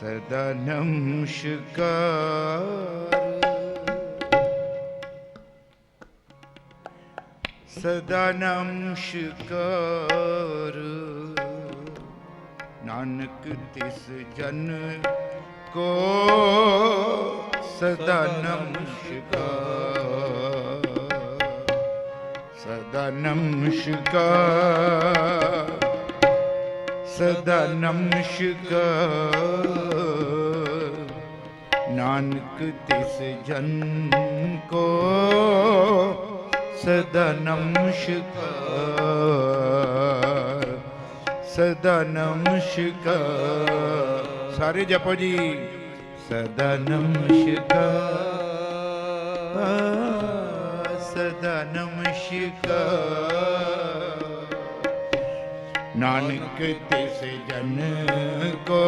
ਸਦਾ ਨਮਸਕਾਰ ਸਦਾ ਨਮਸਕਾਰ ਨਾਨਕ ਤਿਸ ਜਨ ਕੋ ਸਦਾ ਨਮਸਕਾਰ ਸਦਾ ਨਮਸਕਾਰ ਸਦਾ ਨਮਸਕਾਰ। ਨਾਨਕ ਤਿਸ ਜਨ ਕੋ ਸਦਾ ਨਮਸਕਾਰ। ਸਦਾ ਨਮਸਕਾਰ। ਸਾਰੇ ਜਪੋ ਜੀ। ਸਦਾ ਨਮਸਕਾਰ। ਸਦਾ ਨਮਸਕਾਰ। ਨਾਨਕ ਤਿਸ ਜਨ ਕੋ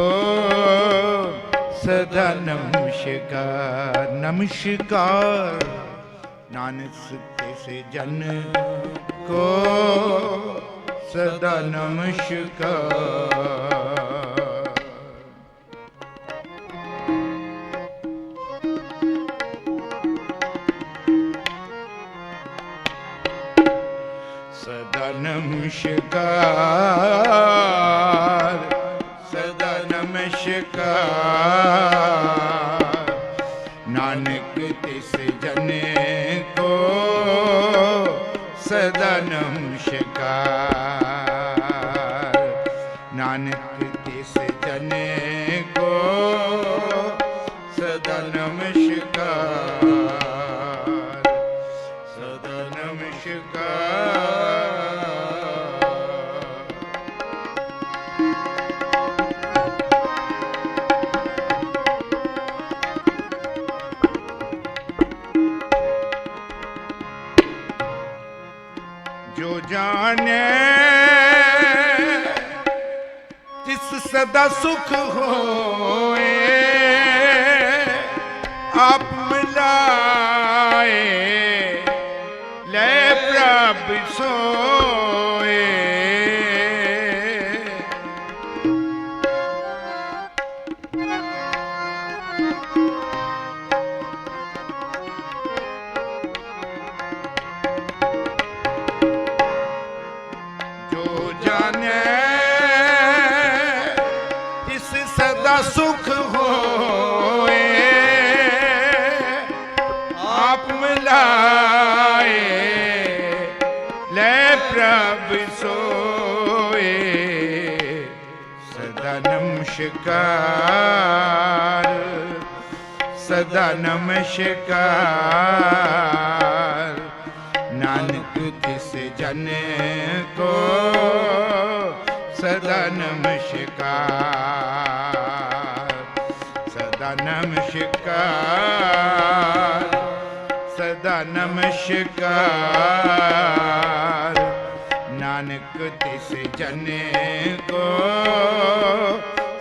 ਸਦਾ ਨਮਸਕਾਰ ਨਮਸਕਾਰ। ਨਾਨਕ ਤਿਸ ਜਨ ਕੋ ਸਦਾ ਨਮਸਕਾਰ। ਨਮਸਕਾਰ ਸਦਾ ਨਮਸਕਾਰ। ਨਾਨਕ ਤਿਸ ਜਨੇ ਕੋ ਸਦਾ ਨਮਸਕਾਰ। ਜੋ ਜਾਣੇ ਸਦਾ ਸੁਖ ਹੋ ਨਮਸਕਾਰ ਸਦਾ ਨਮਸਕਾਰ ਨਾਨਕ ਤਿਸ ਜਨ ਕੋ ਸਦਾ ਨਮਸਕਾਰ ਸਦਾ ਨਮਸਕਾਰ ਸਦਾ ਨਮਸਕਾਰ ਨਾਨਕ ਤਿਸ ਜਨ ਕੋ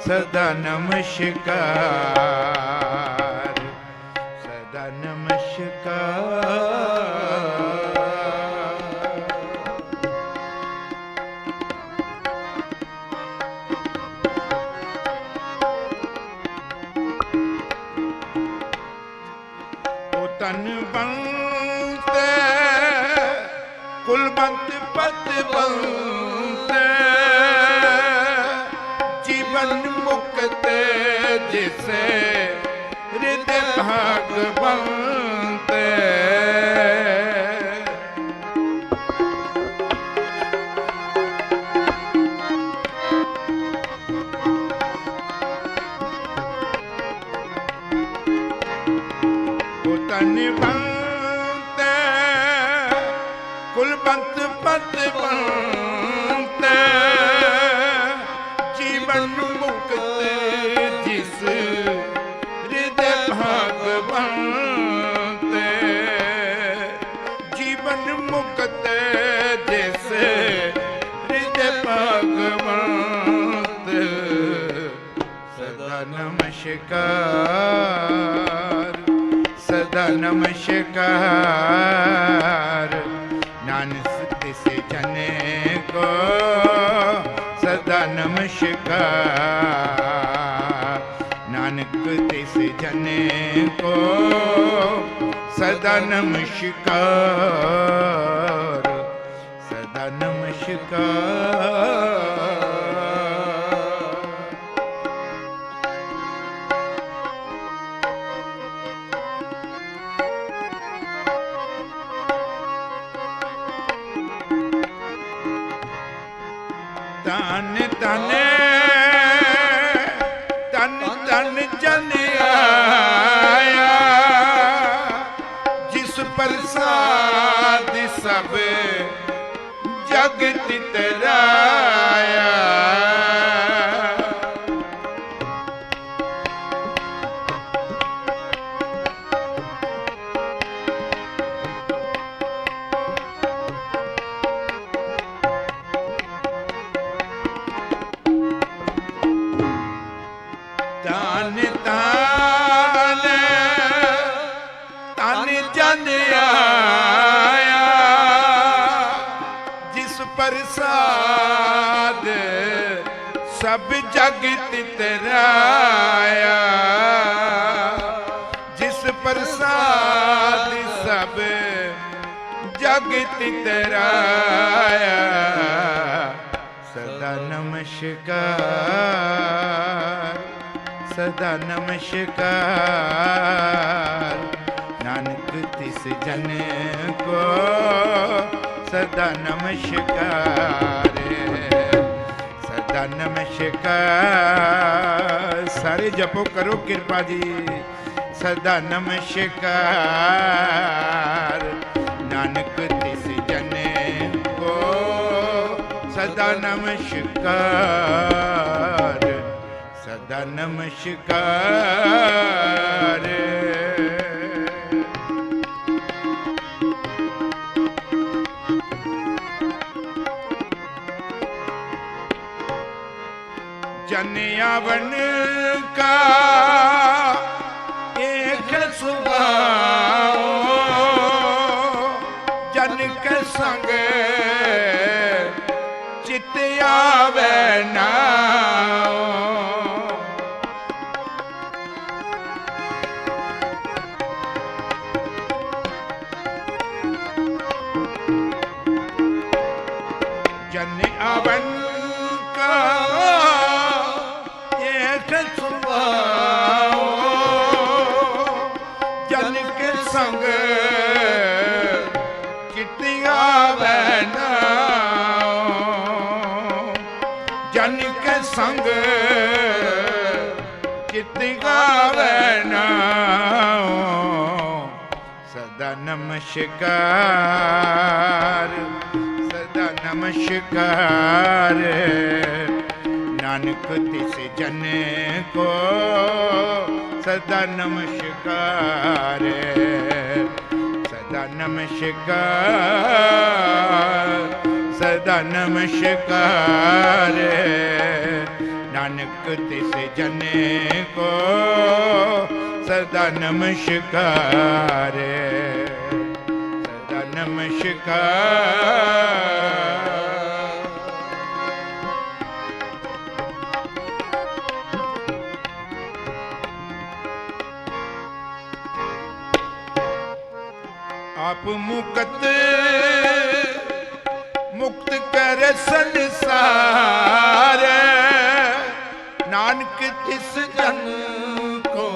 ਸਦਾ ਨਮਸਕਾਰ। ਜਿਸੇ ਹਿਰਦੇ ਨਮਸਕਾਰ ਸਦਾ ਨਮਸਕਾਰ ਨਾਨਕ ਤਿਸ ਜਨੇ ਕੋ ਸਦਾ ਨਮਸਕਾਰ ਨਾਨਕ ਤਿਸ ਜਨੇ ਕੋ ਸਦਾ ਨਮਸਕਾਰ ਸਦਾ ਨਮਸਕਾਰ ਧਨ ਤਨ ਧਨ ਤਨ ਜਨ ਆਇਆ। ਜਿਸ ਪ੍ਰਸਾਦ ਸਭ ਜਗਤ ਤਰਾਇਆ ਸਭ ਜਗਤ ਜਿਸ ਪ੍ਰਸਾਦ ਸਭ ਜਗਤ ਤਰਾਇਆ ਸਦਾ ਨਮਸਕਾਰ ਸਦਾ ਨਮਸਕਾਰ। ਨਾਨਕ ਤਿਸ ਜਨ ਕੋ ਸਦਾ ਨਮਸਕਾਰ। ਸਦਾ ਨਮਸਕਾਰ। ਸਾਰੇ ਜਪੋ ਕਰੋ ਕਿਰਪਾ ਜੀ। ਸਦਾ ਨਮਸਕਾਰ। ਨਾਨਕ ਤਿਸ ਜਨ ਕੋ ਸਦਾ ਨਮਸਕਾਰ। ਸਦਾ ਨਮਸਕਾਰ। ਜਨ ਆਵਨ ਕਾ। ਏਕ ਸੁਭਾਓ ਜਨ ਕੇ ਸੰਗ ਚਿਤ ਆਵੇ ਚਿਤਿਆ ਬੈਨਾਓ ਜਨ ਕੇ ਸੰਗ ਚਿਤਿਆ ਬੈਨਾਓ ਸਦਾ ਨਮਸਕਾਰ ਸਦਾ ਨਮਸਕਾਰ। ਨਾਨਕ ਤਿਸ ਜਨ ਕੋ, ਸਦਾ ਨਮਸਕਾਰ। ਸਦਾ ਨਮਸਕਾਰ ਸਦਾ ਨਮਸਕਾਰ। ਨਾਨਕ ਤਿਸ ਜਨੇ ਕੋ ਸਦਾ ਨਮਸਕਾਰ। ਸਦਾ ਨਮਸਕਾਰ। ਆਪ ਮੁਕਤ ਮੁਕਤ ਕਰ ਸੰਸਾਰ। ਨਾਨਕ ਤਿਸ ਜਨ ਕੋ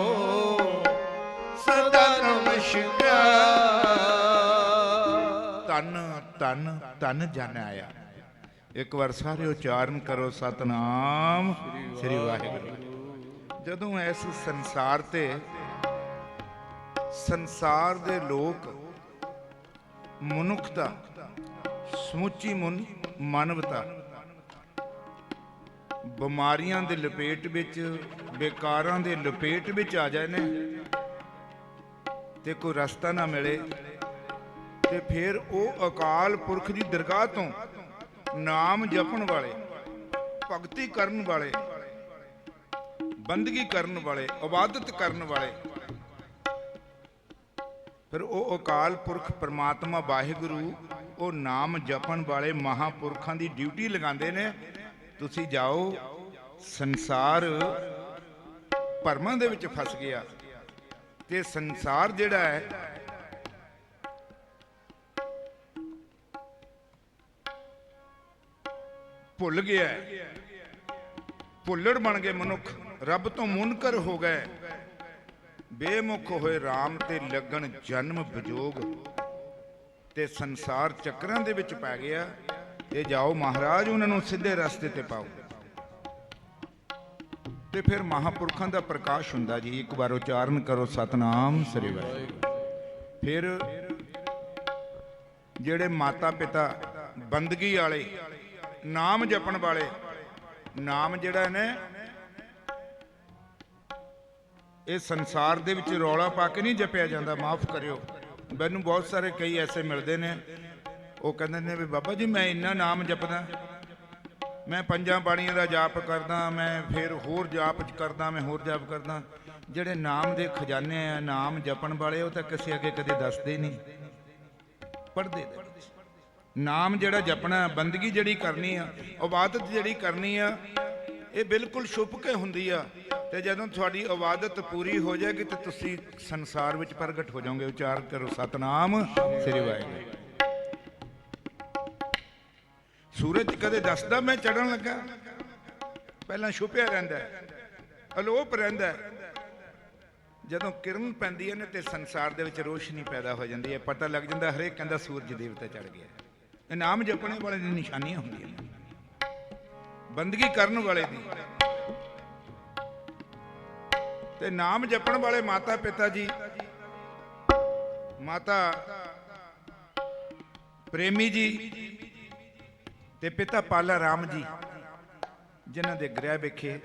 ਸਦਾ ਨਮਸਕਾਰ। ਤਨ ਤਨ ਤਨ ਜਨ ਆਇਆ। ਇੱਕ ਵਾਰ ਸਾਰੇ ਉਚਾਰਨ ਕਰੋ, ਸਤਨਾਮ, ਸ੍ਰੀ ਵਾਹਿਗੁਰੂ। ਜਦੋਂ ਇਸ ਸੰਸਾਰ ਤੇ ਸੰਸਾਰ ਦੇ ਲੋਕ ਮਨੁੱਖਤਾ, ਸਮੁੱਚੀ ਮਨ, ਮਾਨਵਤਾ। ਬਿਮਾਰੀਆਂ ਦੇ ਲਪੇਟ ਵਿੱਚ, ਬੇਕਾਰਾਂ ਦੇ ਲਪੇਟ ਵਿੱਚ ਆ ਜਾਏ ਨੇ, ਤੇ ਕੋਈ ਰਸਤਾ ਨਾ ਮਿਲੇ, ਤੇ ਫਿਰ ਉਹ ਅਕਾਲ ਪੁਰਖ ਦੀ ਦਰਗਾਹ ਤੋਂ ਨਾਮ ਜਪਣ ਵਾਲੇ, ਭਗਤੀ ਕਰਨ ਵਾਲੇ, ਬੰਦਗੀ ਕਰਨ ਵਾਲੇ, ਇਬਾਦਤ ਕਰਨ ਵਾਲੇ ਫਿਰ ਉਹ ਅਕਾਲ ਪੁਰਖ ਪ੍ਰਮਾਤਮਾ ਵਾਹਿਗੁਰੂ, ਉਹ ਨਾਮ ਜਪਣ ਵਾਲੇ ਮਹਾਪੁਰਖਾਂ ਦੀ ਡਿਊਟੀ ਲਗਾਉਂਦੇ ਨੇ। ਤੁਸੀਂ ਜਾਓ, ਸੰਸਾਰ ਭਰਮਾਂ ਦੇ ਵਿੱਚ ਫਸ ਗਿਆ। ਤੇ ਸੰਸਾਰ ਜਿਹੜਾ ਹੈ, ਭੁੱਲ ਗਿਆ ਭੁੱਲੜ ਬਣ ਗਏ ਮਨੁੱਖ, ਰੱਬ ਤੋਂ ਮੁਨਕਰ ਹੋ ਗਏ। ਬੇਮੁਖ ਹੋਏ RAM ਤੇ ਲੱਗਣ ਜਨਮ ਵਿਜੋਗ ਤੇ ਸੰਸਾਰ ਚੱਕਰਾਂ ਦੇ ਵਿੱਚ ਪੈ ਗਿਆ, ਇਹ ਜਾਓ ਮਹਾਰਾਜ, ਉਹਨਾਂ ਨੂੰ ਸਿੱਧੇ ਰਸਤੇ ਤੇ ਪਾਓ। ਤੇ ਫਿਰ ਮਹਾਪੁਰਖਾਂ ਦਾ ਪ੍ਰਕਾਸ਼ ਹੁੰਦਾ ਜੀ, ਇੱਕ ਵਾਰ ਉਚਾਰਨ ਕਰੋ, ਸਤਨਾਮ, ਸ੍ਰੀ ਵਾਹਿਗੁਰੂ। ਫਿਰ ਜਿਹੜੇ ਮਾਤਾ ਪਿਤਾ ਬੰਦਗੀ ਵਾਲੇ, ਨਾਮ ਜਪਣ ਵਾਲੇ, ਨਾਮ ਜਿਹੜਾ ਨੇ ਇਹ ਸੰਸਾਰ ਦੇ ਵਿੱਚ ਰੌਲਾ ਪਾ ਕੇ ਨਹੀਂ ਜਪਿਆ ਜਾਂਦਾ, ਮਾਫ ਕਰਿਓ। ਮੈਨੂੰ ਬਹੁਤ ਸਾਰੇ ਕਈ ਐਸੇ ਮਿਲਦੇ ਨੇ। ਉਹ ਕਹਿੰਦੇ ਨੇ ਵੀ ਬਾਬਾ ਜੀ, ਮੈਂ ਇੰਨਾ ਨਾਮ ਜਪਦਾ, ਮੈਂ ਪੰਜਾਂ ਬਾਣੀਆਂ ਦਾ ਜਾਪ ਕਰਦਾ, ਮੈਂ ਫਿਰ ਹੋਰ ਜਾਪ ਕਰਦਾ, ਮੈਂ ਹੋਰ ਜਾਪ ਕਰਦਾ। ਜਿਹੜੇ ਨਾਮ ਦੇ ਖਜ਼ਾਨੇ ਆ, ਨਾਮ ਜਪਣ ਵਾਲੇ, ਉਹ ਤਾਂ ਕਿਸੇ ਅੱਗੇ ਕਦੇ ਦੱਸਦੇ ਨਹੀਂ। ਪੜਦੇ ਨਾਮ ਜਿਹੜਾ ਜਪਣਾ, ਬੰਦਗੀ ਜਿਹੜੀ ਕਰਨੀ ਆ ਇਬਾਦਤ ਜਿਹੜੀ ਕਰਨੀ ਆ, ਇਹ ਬਿਲਕੁਲ ਛੁਪ ਕੇ ਹੁੰਦੀ ਆ। ਤੇ ਜਦੋਂ ਤੁਹਾਡੀ ਇਬਾਦਤ ਪੂਰੀ ਹੋ ਜਾਏਗੀ ਤੇ ਤੁਸੀਂ ਸੰਸਾਰ ਵਿੱਚ ਪ੍ਰਗਟ ਹੋ ਜਾਓਗੇ। ਉਚਾਰ ਕਰੋ, ਸਤਨਾਮ, ਸ੍ਰੀ ਵਾਹਿਗੁਰੂ। ਸੂਰਜ ਕਦੇ ਦੱਸਦਾ, ਮੈਂ ਚੜਨ ਲੱਗਾ। ਪਹਿਲਾਂ ਛੁਪਿਆ ਰਹਿੰਦਾ ਅਲੋਪ ਰਹਿੰਦਾ ਜਦੋਂ ਕਿਰਨ ਪੈਂਦੀ ਹੈ ਨਾ, ਤੇ ਸੰਸਾਰ ਦੇ ਵਿੱਚ ਰੋਸ਼ਨੀ ਪੈਦਾ ਹੋ ਜਾਂਦੀ ਹੈ। ਪਤਾ ਲੱਗ ਜਾਂਦਾ, ਹਰੇਕ ਕਹਿੰਦਾ ਸੂਰਜ ਦੇਵਤਾ ਚੜ ਗਿਆ। ਇਹ ਨਾਮ ਜਪਣੇ ਵਾਲੇ ਦੀ ਨਿਸ਼ਾਨੀਆਂ ਹੁੰਦੀਆਂ ਨੇ। ਬੰਦਗੀ ਕਰਨ ਵਾਲੇ ਦੀ। ਤੇ ਨਾਮ ਜਪਣ ਵਾਲੇ ਮਾਤਾ ਪਿਤਾ ਜੀ। ਮਾਤਾ ਪ੍ਰੇਮੀ ਜੀ ਤੇ ਪਿਤਾ ਪਾਲਾ ਰਾਮ ਜੀ ਜਿਨ੍ਹਾਂ ਦੇ ਗ੍ਰਹਿ ਵਿਖੇ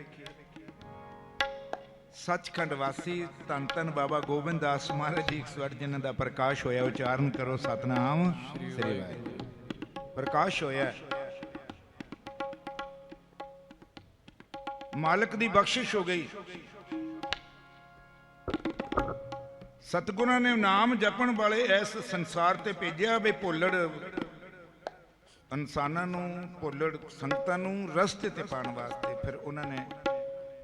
ਸੱਚਖੰਡ ਵਾਸੀ ਧੰਨ ਧੰਨ ਬਾਬਾ ਗੋਬਿੰਦ ਦਾਸ ਮਹਾਰਾਜ ਜੀ 108 ਜਿਨ੍ਹਾਂ ਦਾ ਪ੍ਰਕਾਸ਼ ਹੋਇਆ ਉਚਾਰਨ ਕਰੋ ਸਤਨਾਮ। ਸ੍ਰੀ ਵਾਹਿਗੁਰੂ। ਪ੍ਰਕਾਸ਼ ਹੋਇਆ ਮਾਲਕ ਦੀ ਬਖਸ਼ਿਸ਼ ਹੋ ਗਈ। ਸਤਿਗੁਰਾਂ ਨੇ ਨਾਮ ਜਪਣ ਵਾਲੇ ਇਸ ਸੰਸਾਰ ਤੇ ਭੇਜਿਆ ਵੀ ਭੁੱਲੜ। ਇਨਸਾਨਾਂ ਨੂੰ, ਭੁੱਲੜ ਸੰਗਤਾਂ ਨੂੰ ਰਸਤੇ ਤੇ ਪਾਉਣ ਵਾਸਤੇ ਫਿਰ ਉਹਨਾਂ ਨੇ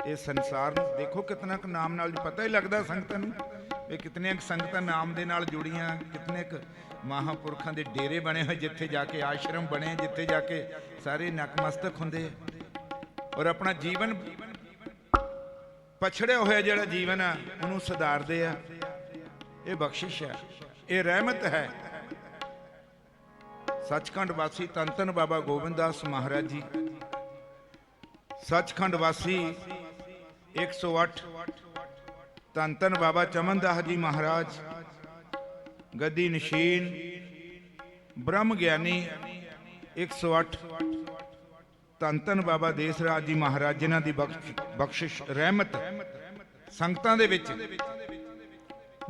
ਇਹ ਸੰਸਾਰ ਨੂੰ ਦੇਖੋ ਕਿਤਨਾ ਕੁ ਨਾਮ ਨਾਲ, ਪਤਾ ਹੀ ਲੱਗਦਾ ਸੰਗਤਾਂ ਨੂੰ ਵੀ ਕਿਤਨੀਆਂ ਕੁ ਸੰਗਤਾਂ ਨਾਮ ਦੇ ਨਾਲ ਜੁੜੀਆਂ, ਕਿਤਨੇ ਕੁ ਮਹਾਪੁਰਖਾਂ ਦੇ ਡੇਰੇ ਬਣੇ ਹੋਏ ਜਿੱਥੇ ਜਾ ਕੇ ਆਸ਼ਰਮ ਬਣੇ, ਜਿੱਥੇ ਜਾ ਕੇ ਸਾਰੇ ਨਕਮਸਤਕ ਹੁੰਦੇ। ਔਰ ਆਪਣਾ ਜੀਵਨ ਪਛੜਿਆ ਹੋਇਆ ਜਿਹੜਾ ਜੀਵਨ ਆ, ਉਹਨੂੰ ਸੁਧਾਰਦੇ ਆ। ਇਹ ਬਖਸ਼ਿਸ਼ ਹੈ, ਇਹ ਰਹਿਮਤ ਹੈ। ਸੱਚਖੰਡ ਵਾਸੀ ਧੰਨ ਬਾਬਾ ਗੋਬਿੰਦਾਸ ਮਹਾਰਾਜ ਜੀ। ਸੱਚਖੰਡ ਵਾਸੀ 108 ਧੰਨ ਬਾਬਾ ਚਮਨਦਾਸ ਜੀ ਮਹਾਰਾਜ। ਗੱਦੀ ਨਸ਼ੀਨ, ਬ੍ਰਹਮ ਗਿਆਨੀ 108 ਧੰਨ ਧੰਨ ਬਾਬਾ ਦੇਸਰਾਜ ਜੀ ਮਹਾਰਾਜ, ਜਿਨ੍ਹਾਂ ਦੀ ਬਖਸ਼ਿਸ਼, ਰਹਿਮਤ ਸੰਗਤਾਂ ਦੇ ਵਿੱਚ।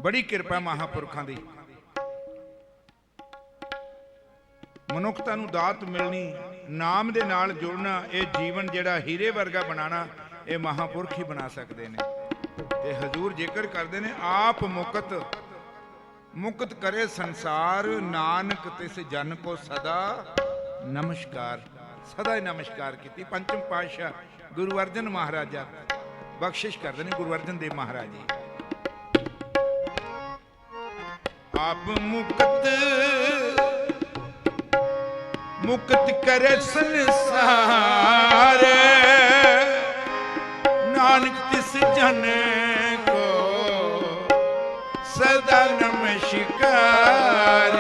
ਬੜੀ ਕਿਰਪਾ ਮਹਾਪੁਰਖਾਂ ਦੀ। ਮਨੁੱਖਤਾ ਨੂੰ ਦਾਤ ਮਿਲਣੀ, ਨਾਮ ਦੇ ਨਾਲ ਜੁੜਨਾ, ਇਹ ਜੀਵਨ ਜਿਹੜਾ ਹੀਰੇ ਵਰਗਾ ਬਣਾਉਣਾ, ਇਹ ਮਹਾਪੁਰਖ ਹੀ ਬਣਾ ਸਕਦੇ ਨੇ। ਤੇ ਹਜ਼ੂਰ ਜ਼ਿਕਰ ਕਰਦੇ ਨੇ, ਆਪ ਮੁਕਤ ਮੁਕਤ ਕਰੇ ਸੰਸਾਰ, ਨਾਨਕ ਤਿਸ ਜਨ ਕੋ ਸਦਾ। ਨਮਸਕਾਰ, ਸਦਾ ਹੀ ਨਮਸਕਾਰ ਕੀਤੀ। ਪੰਚਮ ਪਾਤਸ਼ਾਹ ਗੁਰੂ ਅਰਜਨ ਮਹਾਰਾਜਾ ਬਖਸ਼ਿਸ਼ ਕਰਦੇ ਨੇ, ਗੁਰੂ ਅਰਜਨ ਦੇਵ ਮਹਾਰਾਜ ਜੀ। ਆਪ ਮੁਕਤ ਮੁਕਤ ਕਰੇ ਸੰਸਾਰ। ਨਾਨਕ ਤਿਸ ਜਨ ਕੋ ਸਦਾ ਨਮਸਕਾਰ।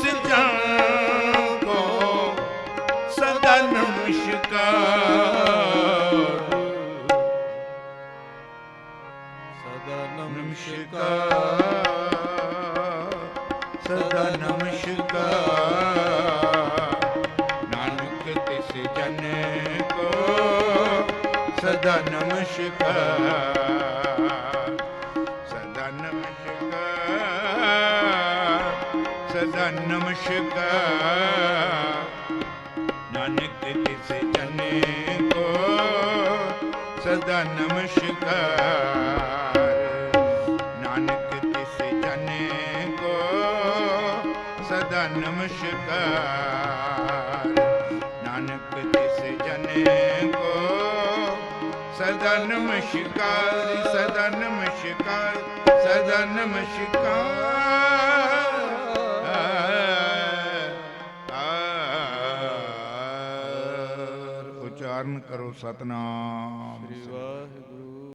ਨਾਨਕ ਕੋ ਸਦਾ ਨਮਸਕਾਰ ਸਦਾ ਨਮਸਕਾਰ ਸਦਾ ਨਮਸਕਾਰ ਨਾਨਕ ਤਿਸ ਜਨ ਕੋ ਸਦਾ ਨਮਸਕਾਰ। ਨਮਸਕਾਰ ਨਾਨਕ ਤਿਸ ਜਨੇ ਕੋ ਸਦਾ ਨਮਸਕਾਰ ਨਾਨਕ ਤਿਸ ਜਨੇ ਕੋ ਸਦਾ ਨਮਸਕਾਰ ਨਾਨਕ ਤਿਸ ਜਨੇ ਕੋ ਸਦਾ ਨਮਸਕਾਰ ਸਦਾ ਨਮਸਕਾਰ ਸਦਾ ਨਮਸਕਾਰ ਕਰੋ ਸਤਨਾਮ।